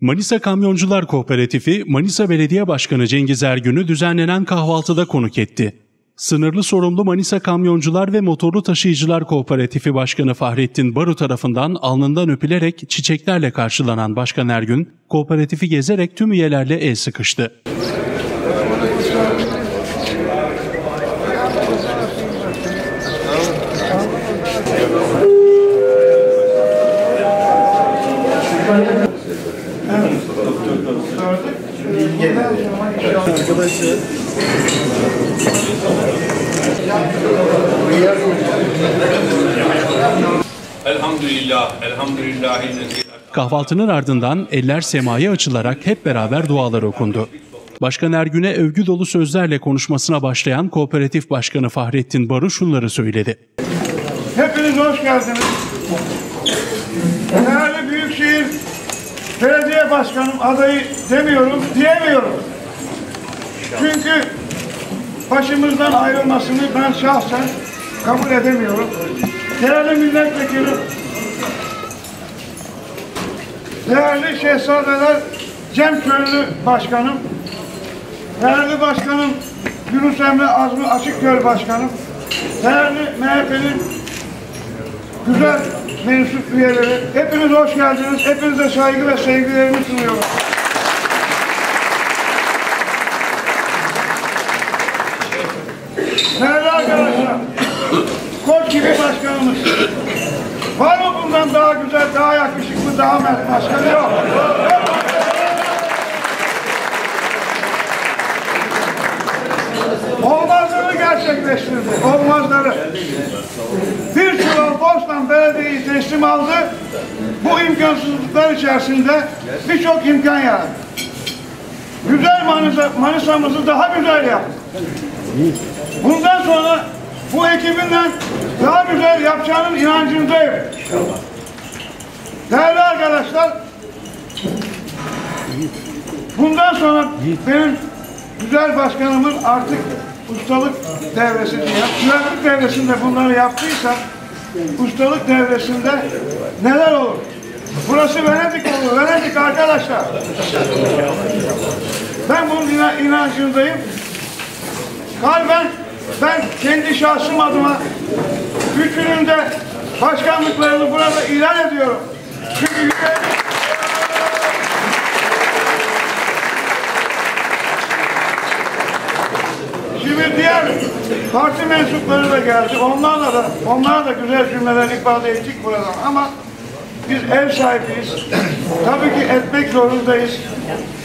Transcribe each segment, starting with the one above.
Manisa Kamyoncular Kooperatifi, Manisa Belediye Başkanı Cengiz Ergün'ü düzenlenen kahvaltıda konuk etti. Sınırlı sorumlu Manisa Kamyoncular ve Motorlu Taşıyıcılar Kooperatifi Başkanı Fahrettin Baru tarafından alnından öpülerek çiçeklerle karşılanan Başkan Ergün, kooperatifi gezerek tüm üyelerle el sıkıştı. Arkadaşı. Elhamdülillah, elhamdülillah. Kahvaltının ardından eller semaya açılarak hep beraber dualar okundu. Başkan Ergün'e övgü dolu sözlerle konuşmasına başlayan Kooperatif Başkanı Fahrettin Baru şunları söyledi. Hepiniz hoş geldiniz. Değerli Büyükşehir Belediye Başkanım adayı demiyorum, diyemiyorum. Çünkü başımızdan ayrılmasını ben şahsen kabul edemiyorum. Değerli milletvekili, değerli şehzadeler Cem Köylü Başkanım, değerli başkanım Yunus Emre Azmi Açıkgöl Başkanım, değerli MHP'nin güzel mensup üyeleri, hepiniz hoş geldiniz. Hepinize saygı ve sevgilerimi sunuyorum. Değerli arkadaşlar, koç gibi başkanımız. Var mı bundan daha güzel, daha yakışıklı, daha mert başkan? Yok. Olmazları gerçekleştirdi. Olmazları. Bir çuval Bostan Belediye'yi teslim aldı. Bu imkansızlıklar içerisinde birçok imkan yarattı. Güzel Manisa, Manisa'mızı daha güzel yaptı. Bundan sonra bu ekibinden daha güzel yapacağının inancındayım. Değerli arkadaşlar, bundan sonra benim güzel başkanımın artık ustalık devresini yap. Güvenlik devresinde bunları yaptıysa ustalık devresinde neler olur? Burası Venedik olur. Venedik arkadaşlar. Ben bunun ina- inancındayım. Kalben ben kendi şahsım adıma üçünün de başkanlıklarını burada ilan ediyorum. Şimdi diğer parti mensupları da geldi. Onlarla da, onlar da güzel cümleler ifade ettik buradan. Ama biz ev sahibiyiz. Tabii ki etmek zorundayız.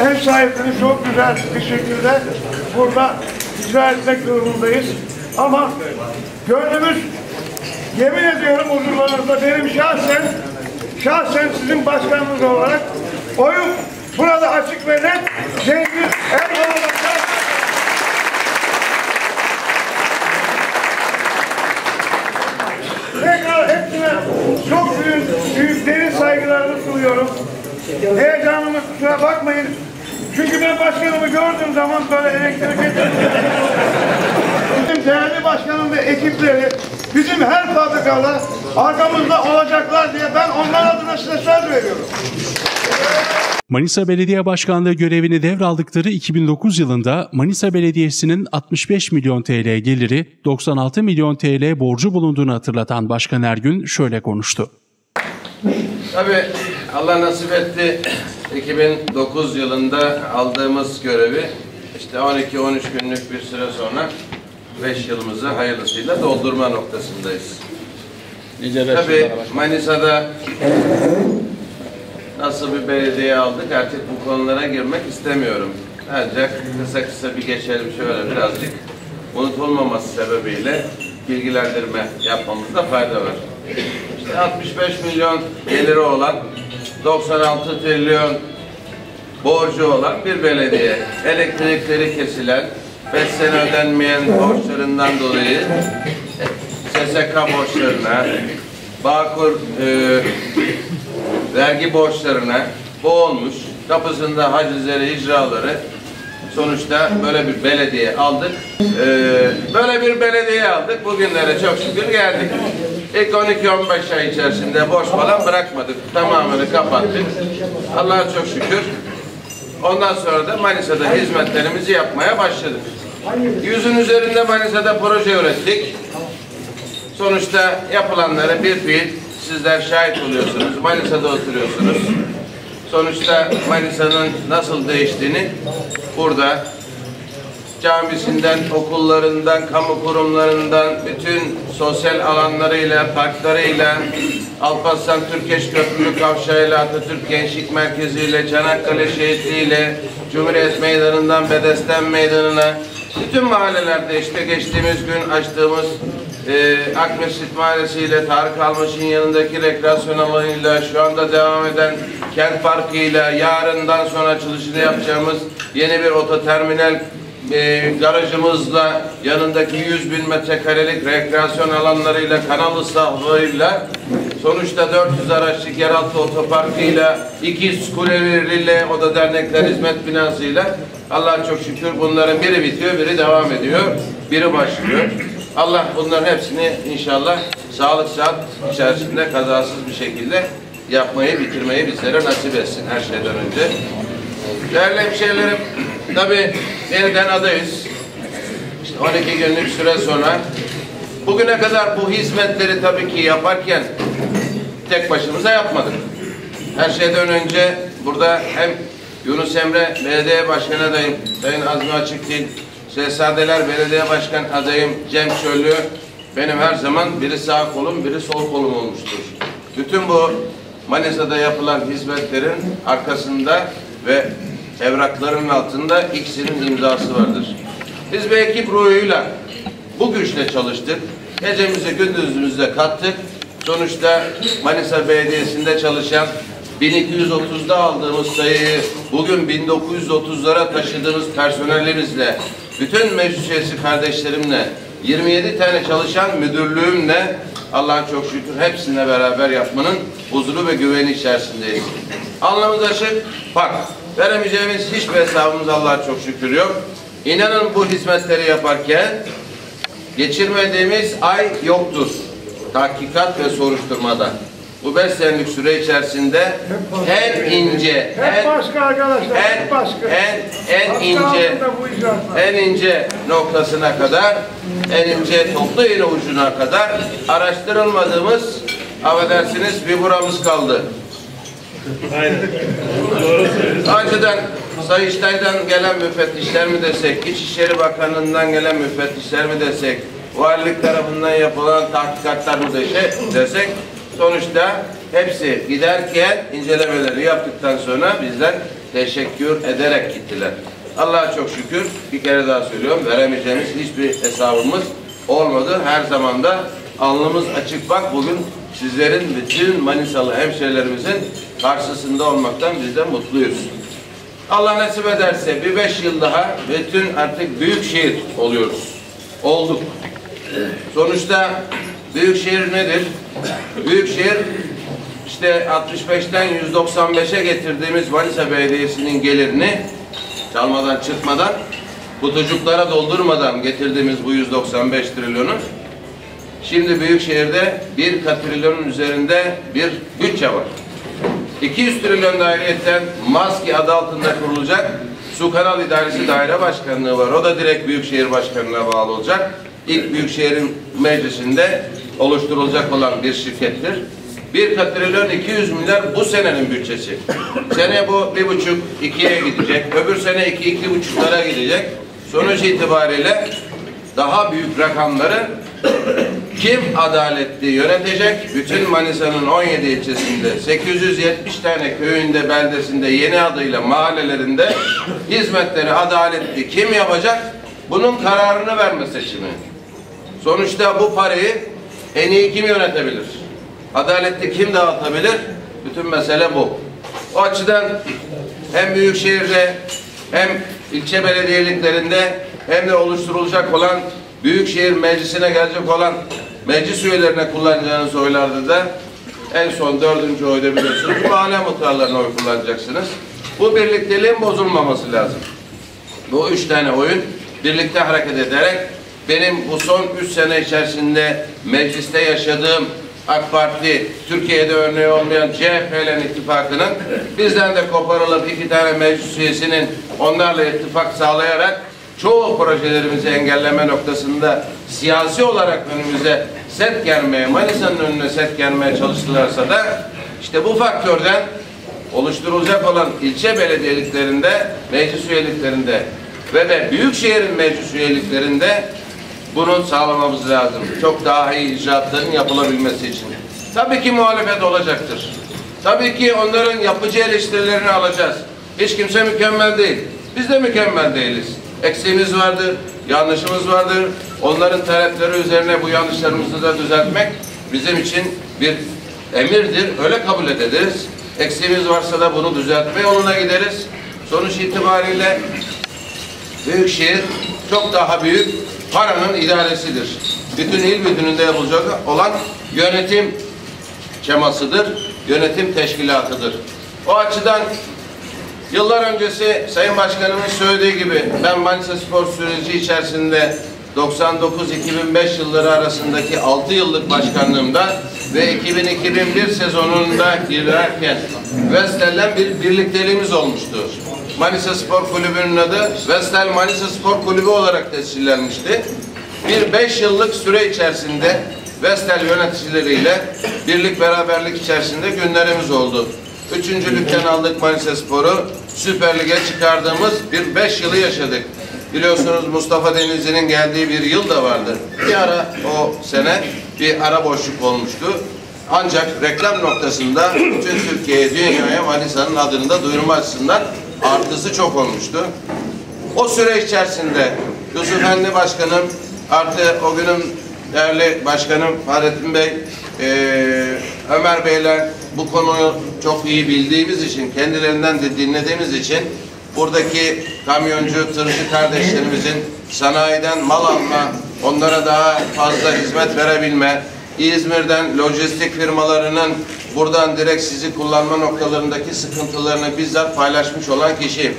Ev sahipliğini çok güzel bir şekilde burada icra etmek durumundayız. Ama gönlümüz yemin ediyorum huzurlarınızda benim şahsen şahsen sizin başkanınız olarak oyun burada açık ve net Cengiz Erdoğan'a. Tekrar hepsine çok büyük, büyük derin saygılarımı sunuyorum. Heyecanımı kusura bakmayın. Çünkü ben başkanımı gördüğüm zaman böyle elektrik. Bizim değerli başkanım ve ekipleri bizim her fabrikada arkamızda olacaklar diye ben onlar adına size söz veriyorum. Manisa Belediye Başkanlığı görevini devraldıkları 2009 yılında Manisa Belediyesi'nin 65 milyon TL geliri, 96 milyon TL borcu bulunduğunu hatırlatan Başkan Ergün şöyle konuştu. Tabii Allah nasip etti 2009 yılında aldığımız görevi işte 12-13 günlük bir süre sonra 5 yılımızı hayırlısıyla doldurma noktasındayız. Tabii Manisa'da nasıl bir belediye aldık artık bu konulara girmek istemiyorum. Ancak kısa kısa bir geçelim şöyle birazcık unutulmaması sebebiyle bilgilendirme yapmamızda fayda var. İşte 65 milyon geliri olan 96 trilyon borcu olan bir belediye. Elektrikleri kesilen, 5 sene ödenmeyen borçlarından dolayı SSK borçlarına, Bağkur e, vergi borçlarına boğulmuş, kapısında hacizleri, icraları Sonuçta böyle bir belediye aldık. Ee, böyle bir belediye aldık. Bugünlere çok şükür geldik. İlk 12-15 ay içerisinde boş falan bırakmadık. Tamamını kapattık. Allah'a çok şükür. Ondan sonra da Manisa'da hizmetlerimizi yapmaya başladık. Yüzün üzerinde Manisa'da proje ürettik. Sonuçta yapılanlara bir fiil sizler şahit oluyorsunuz. Manisa'da oturuyorsunuz. Sonuçta Manisa'nın nasıl değiştiğini burada camisinden, okullarından, kamu kurumlarından, bütün sosyal alanlarıyla, parklarıyla, Alparslan Türkeş Köprülü Kavşağı'yla, Atatürk Gençlik Merkezi'yle, Çanakkale Şehitliği'yle, Cumhuriyet Meydanı'ndan Bedesten Meydanı'na, bütün mahallelerde işte geçtiğimiz gün açtığımız e, Akmesut Mahallesi ile Tarık Almış'ın yanındaki rekreasyon alanıyla şu anda devam eden kent parkıyla yarından sonra açılışını yapacağımız yeni bir ototerminal e, garajımızla yanındaki 100 bin metrekarelik rekreasyon alanlarıyla kanal ıslahlarıyla sonuçta 400 araçlık yeraltı otoparkıyla ikiz kuleleriyle o da dernekler hizmet binasıyla Allah'a çok şükür bunların biri bitiyor biri devam ediyor biri başlıyor. Allah bunların hepsini inşallah sağlık saat içerisinde kazasız bir şekilde yapmayı, bitirmeyi bizlere nasip etsin her şeyden önce. Değerli hemşehrilerim, tabi yeniden adayız. İşte 12 günlük süre sonra bugüne kadar bu hizmetleri tabii ki yaparken tek başımıza yapmadık. Her şeyden önce burada hem Yunus Emre Belediye Başkanı adayım, Sayın Azmi Açıkdil, Şehzadeler Belediye Başkan adayım Cem Çöllü benim her zaman biri sağ kolum, biri sol kolum olmuştur. Bütün bu Manisa'da yapılan hizmetlerin arkasında ve evrakların altında ikisinin imzası vardır. Biz bir ekip ruhuyla bu güçle çalıştık. Gecemizi gündüzümüzde kattık. Sonuçta Manisa Belediyesi'nde çalışan 1230'da aldığımız sayıyı bugün 1930'lara taşıdığımız personelimizle, bütün meclis üyesi kardeşlerimle, 27 tane çalışan müdürlüğümle Allah'a çok şükür hepsine beraber yapmanın huzuru ve güveni içerisindeyiz. Alnımız açık, bak veremeyeceğimiz hiçbir hesabımız Allah'a çok şükür yok. İnanın bu hizmetleri yaparken geçirmediğimiz ay yoktur. Tahkikat ve soruşturmada. Bu beş senelik süre içerisinde en ince, en, en, en, en ince, en ince noktasına kadar, en ince toplu iğne ucuna kadar araştırılmadığımız, affedersiniz bir buramız kaldı. Önceden Sayıştay'dan gelen müfettişler mi desek, İçişleri Bakanlığı'ndan gelen müfettişler mi desek, valilik tarafından yapılan tahkikatlar mı desek sonuçta hepsi giderken incelemeleri yaptıktan sonra bizden teşekkür ederek gittiler. Allah'a çok şükür bir kere daha söylüyorum veremeyeceğimiz hiçbir hesabımız olmadı. Her zaman da alnımız açık bak bugün sizlerin bütün Manisalı hemşehrilerimizin karşısında olmaktan biz de mutluyuz. Allah nasip ederse bir beş yıl daha bütün artık büyük şehir oluyoruz. Olduk. Sonuçta büyük şehir nedir? Büyük şehir işte 65'ten 195'e getirdiğimiz Manisa Belediyesi'nin gelirini çalmadan çırpmadan kutucuklara doldurmadan getirdiğimiz bu 195 trilyonu şimdi Büyükşehir'de bir katrilyonun üzerinde bir bütçe var. 200 trilyon dairiyetten MASKİ adı altında kurulacak Su Kanal İdaresi Daire Başkanlığı var. O da direkt Büyükşehir Başkanlığı'na bağlı olacak. İlk Büyükşehir'in meclisinde oluşturulacak olan bir şirkettir. Bir katrilyon 200 milyar bu senenin bütçesi. Sene bu bir buçuk ikiye gidecek. Öbür sene iki iki buçuklara gidecek. Sonuç itibariyle daha büyük rakamları kim adaletli yönetecek? Bütün Manisa'nın 17 ilçesinde, 870 tane köyünde, beldesinde, yeni adıyla mahallelerinde hizmetleri adaletli kim yapacak? Bunun kararını verme seçimi. Sonuçta bu parayı en iyi kim yönetebilir? Adaletli kim dağıtabilir? Bütün mesele bu. O açıdan hem büyükşehirde hem ilçe belediyeliklerinde hem de oluşturulacak olan Büyükşehir Meclisi'ne gelecek olan meclis üyelerine kullanacağınız oylarda da en son dördüncü oyda biliyorsunuz mahalle muhtarlarına oy kullanacaksınız. Bu birlikteliğin bozulmaması lazım. bu üç tane oyun birlikte hareket ederek benim bu son üç sene içerisinde mecliste yaşadığım AK Parti, Türkiye'de örneği olmayan CHP'lerin ittifakının bizden de koparılıp iki tane meclis üyesinin onlarla ittifak sağlayarak çoğu projelerimizi engelleme noktasında siyasi olarak önümüze set gelmeye, Manisa'nın önüne set gelmeye çalıştılarsa da işte bu faktörden oluşturulacak olan ilçe belediyeliklerinde, meclis üyeliklerinde ve de büyükşehirin meclis üyeliklerinde bunu sağlamamız lazım. Çok daha iyi icraatların yapılabilmesi için. Tabii ki muhalefet olacaktır. Tabii ki onların yapıcı eleştirilerini alacağız. Hiç kimse mükemmel değil. Biz de mükemmel değiliz. Eksiğimiz vardır, yanlışımız vardır. Onların talepleri üzerine bu yanlışlarımızı da düzeltmek bizim için bir emirdir. Öyle kabul ederiz. Eksiğimiz varsa da bunu düzeltme yoluna gideriz. Sonuç itibariyle Büyükşehir çok daha büyük paranın idaresidir. Bütün il bütününde yapılacak olan yönetim şemasıdır, yönetim teşkilatıdır. O açıdan yıllar öncesi Sayın Başkanımın söylediği gibi ben Manisa Spor süreci içerisinde 99-2005 yılları arasındaki 6 yıllık başkanlığımda ve 2000-2001 sezonunda girerken Vestel'le bir birlikteliğimiz olmuştur. Manisa Spor Kulübü'nün adı Vestel Manisa Spor Kulübü olarak tescillenmişti. Bir beş yıllık süre içerisinde Vestel yöneticileriyle birlik beraberlik içerisinde günlerimiz oldu. Üçüncülükten aldık Manisa Spor'u. Süper Lig'e çıkardığımız bir beş yılı yaşadık. Biliyorsunuz Mustafa Denizli'nin geldiği bir yıl da vardı. Bir ara o sene bir ara boşluk olmuştu. Ancak reklam noktasında bütün Türkiye'ye, dünyaya Manisa'nın adını da duyurma açısından artısı çok olmuştu. O süre içerisinde Yusuf Efendi Başkanım artı o günün değerli başkanım Fahrettin Bey, eee, Ömer Bey'le bu konuyu çok iyi bildiğimiz için, kendilerinden de dinlediğimiz için buradaki kamyoncu, tırcı kardeşlerimizin sanayiden mal alma, onlara daha fazla hizmet verebilme, İzmir'den lojistik firmalarının buradan direkt sizi kullanma noktalarındaki sıkıntılarını bizzat paylaşmış olan kişiyim.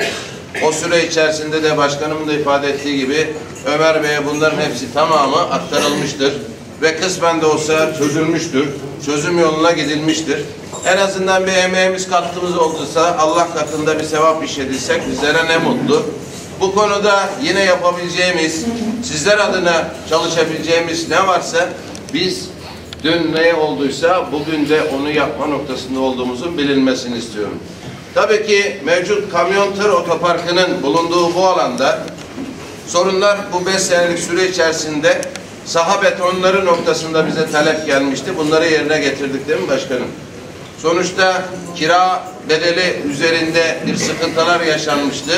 O süre içerisinde de başkanımın da ifade ettiği gibi Ömer Bey'e bunların hepsi tamamı aktarılmıştır ve kısmen de olsa çözülmüştür. Çözüm yoluna gidilmiştir. En azından bir emeğimiz katkımız olduysa Allah katında bir sevap işlediysek bizlere ne mutlu. Bu konuda yine yapabileceğimiz, sizler adına çalışabileceğimiz ne varsa biz dün ne olduysa bugün de onu yapma noktasında olduğumuzun bilinmesini istiyorum. Tabii ki mevcut kamyon tır otoparkının bulunduğu bu alanda sorunlar bu beş senelik süre içerisinde saha betonları noktasında bize talep gelmişti. Bunları yerine getirdik değil mi başkanım? Sonuçta kira bedeli üzerinde bir sıkıntılar yaşanmıştı.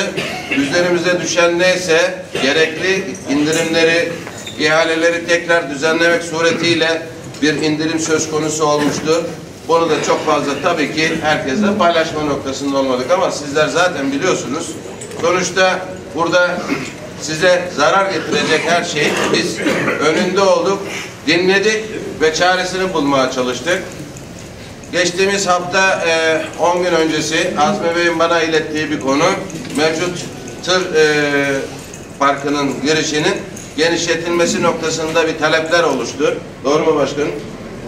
Üzerimize düşen neyse gerekli indirimleri, ihaleleri tekrar düzenlemek suretiyle bir indirim söz konusu olmuştu. Bunu da çok fazla tabii ki herkesle paylaşma noktasında olmadık ama sizler zaten biliyorsunuz. Sonuçta burada size zarar getirecek her şeyi biz önünde olduk, dinledik ve çaresini bulmaya çalıştık. Geçtiğimiz hafta 10 gün öncesi Azmi Bey'in bana ilettiği bir konu mevcut tır e, parkının girişinin genişletilmesi noktasında bir talepler oluştu. Doğru mu başkanım?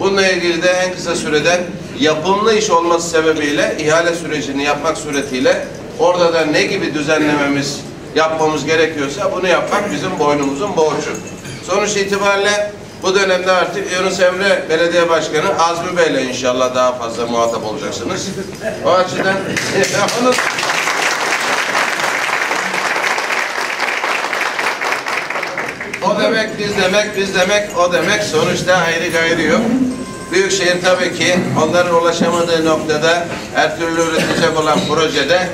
Bununla ilgili de en kısa sürede yapımlı iş olması sebebiyle ihale sürecini yapmak suretiyle orada da ne gibi düzenlememiz yapmamız gerekiyorsa bunu yapmak bizim boynumuzun borcu. Sonuç itibariyle bu dönemde artık Yunus Emre Belediye Başkanı Azmi Bey'le inşallah daha fazla muhatap olacaksınız. O açıdan onu O demek biz demek biz demek o demek sonuçta ayrı gayrı yok. Büyükşehir tabii ki onların ulaşamadığı noktada her türlü üretecek olan projede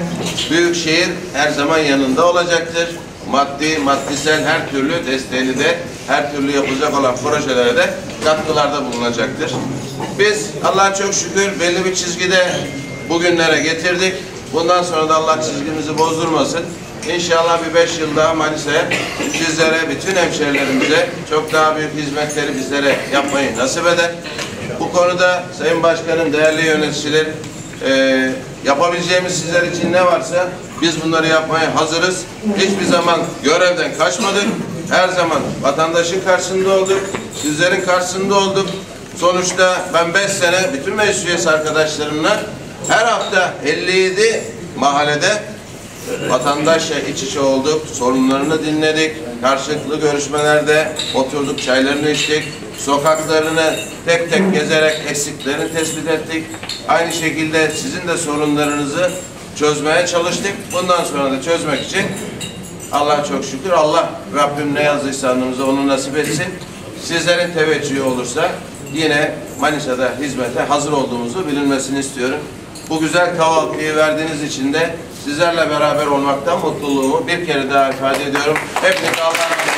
Büyükşehir her zaman yanında olacaktır. Maddi, maddisel her türlü desteğini de her türlü yapılacak olan projelere de katkılarda bulunacaktır. Biz Allah'a çok şükür belli bir çizgide bugünlere getirdik. Bundan sonra da Allah çizgimizi bozdurmasın. İnşallah bir beş yıl daha Manisa'ya sizlere, bütün hemşehrilerimize çok daha büyük hizmetleri bizlere yapmayı nasip eder. Bu konuda Sayın Başkanım, değerli yöneticiler, e, yapabileceğimiz sizler için ne varsa Biz bunları yapmaya hazırız. Hiçbir zaman görevden kaçmadık. Her zaman vatandaşın karşısında olduk. Sizlerin karşısında olduk. Sonuçta ben 5 sene bütün meclis üyesi arkadaşlarımla her hafta 57 mahallede vatandaşla iç içe olduk, sorunlarını dinledik, karşılıklı görüşmelerde oturduk, çaylarını içtik, sokaklarını tek tek gezerek eksiklerini tespit ettik. Aynı şekilde sizin de sorunlarınızı çözmeye çalıştık. Bundan sonra da çözmek için Allah çok şükür Allah Rabbim ne yazdıysa alnımıza onu nasip etsin. Sizlerin teveccühü olursa yine Manisa'da hizmete hazır olduğumuzu bilinmesini istiyorum. Bu güzel kahvaltıyı verdiğiniz için de sizlerle beraber olmaktan mutluluğumu bir kere daha ifade ediyorum. Hepinize Allah'a.